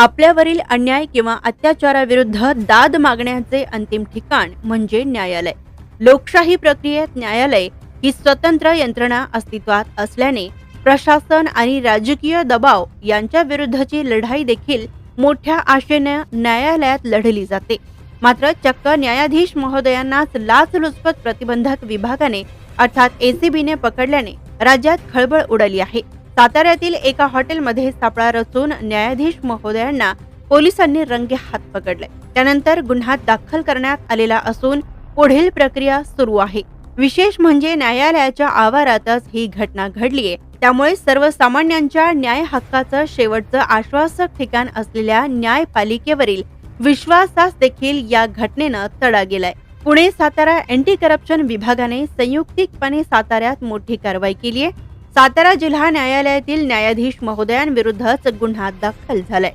आपल्यावरील अन्याय किंवा अत्याचाराविरुद्ध दाद मागण्याचे अंतिम ठिकाण म्हणजे न्यायालय. लोकशाही प्रक्रियेत न्यायालय ही स्वतंत्र यंत्रणा अस्तित्वात असल्याने प्रशासन आणि राजकीय दबाव यांच्या विरुद्धची लढाई देखील मोठ्या आशेनं न्यायालयात लढली जाते. मात्र चक्क न्यायाधीश महोदयांनाच लाचलुचपत प्रतिबंधक विभागाने अर्थात एसीबीने पकडल्याने राज्यात खळबळ उडाली आहे. साताऱ्यातील एका हॉटेलमध्ये सापळा रचून न्यायाधीश महोदयांना पोलिसांनी रंगे हात पकडले. त्यानंतर गुन्हा दाखल करण्यात आलेला असून पुढील प्रक्रिया सुरू आहे. विशेष म्हणजे न्यायालयाच्या आवारातच ही घटना घडलीये त्यामुळे सर्वसामान्यांच्या न्याय हक्काचं शेवटचं आश्वासक ठिकाण असलेल्या न्यायपालिकेवरील विश्वासास देखील या घटनेनं तडा गेलाय. पुणे सातारा अँटी करप्शन विभागाने संयुक्तिकपणे साताऱ्यात मोठी कारवाई केली आहे. सातारा जिल्हा न्यायालयातील न्यायाधीश महोदयांविरुद्धच गुन्हा दाखल झालाय.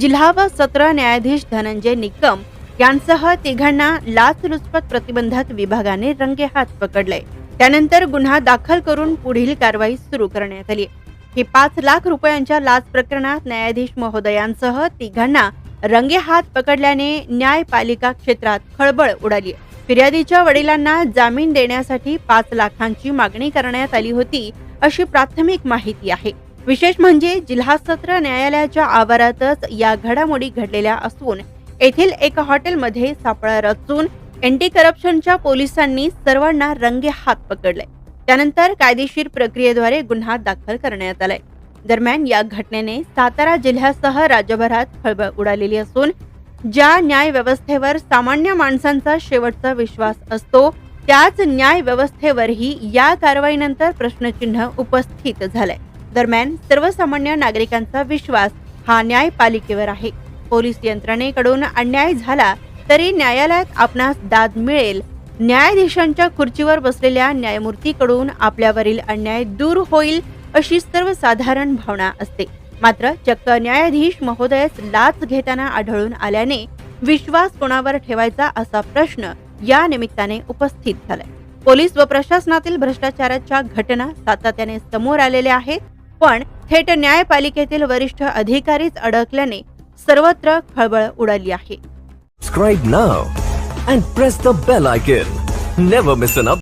जिल्हा व सत्र न्यायाधीश धनंजय निकम यांसह तिघांना लाचलुचपत प्रतिबंधक विभागाने रंगेहात पकडले त्यानंतर गुन्हा दाखल करून पुढील कारवाई सुरू करण्यात आली ही पाच लाख रुपयांच्या लाच प्रकरणात न्यायाधीश महोदयांसह तिघांना रंगेहात पकडल्याने न्यायपालिका क्षेत्रात खळबळ उडाली फिर्यादीच्या वडिलांना जामीन देण्यासाठी पाच लाखांची मागणी करण्यात आली होती अशी प्राथमिक माहिती आहे. विशेष म्हणजे जिल्हा सत्र न्यायालयाच्या आवारातच या घडामोडी घडलेल्या असून येथील एका हॉटेलमध्ये सापळा रचून अँटी करप्शनच्या पोलिसांनी सर्वांना रंगे हात पकडले. त्यानंतर कायदेशीर प्रक्रियेद्वारे गुन्हा दाखल करण्यात आलाय. दरम्यान या घटनेने सातारा जिल्ह्यासह राज्यभरात खळबळ उडालेली असून ज्या न्यायव्यवस्थेवर सामान्य माणसांचा शेवटचा विश्वास असतो त्याच न्यायव्यवस्थेवरही या कारवाईनंतर प्रश्नचिन्ह उपस्थित झालंय. दरम्यान सर्वसामान्य नागरिकांचा विश्वास हा न्यायपालिकेवर आहे. पोलीस यंत्रणेकडून अन्याय झाला तरी न्यायालयात आपणास दाद मिळेल. न्यायाधीशांच्या खुर्चीवर बसलेल्या न्यायमूर्तीकडून आपल्यावरील अन्याय दूर होईल अशी सर्वसाधारण भावना असते. मात्र चक्क न्यायाधीश महोदयच लाच घेताना आढळून आल्याने विश्वास कोणावर ठेवायचा असा प्रश्न या निमित्ताने उपस्थित झालाय. पोलीस व प्रशासनातील भ्रष्टाचाराच्या घटना सातत्याने समोर आलेल्या आहेत पण थेट न्यायपालिकेतील वरिष्ठ अधिकारीच अडकल्याने सर्वत्र खळबळ उडाली आहे.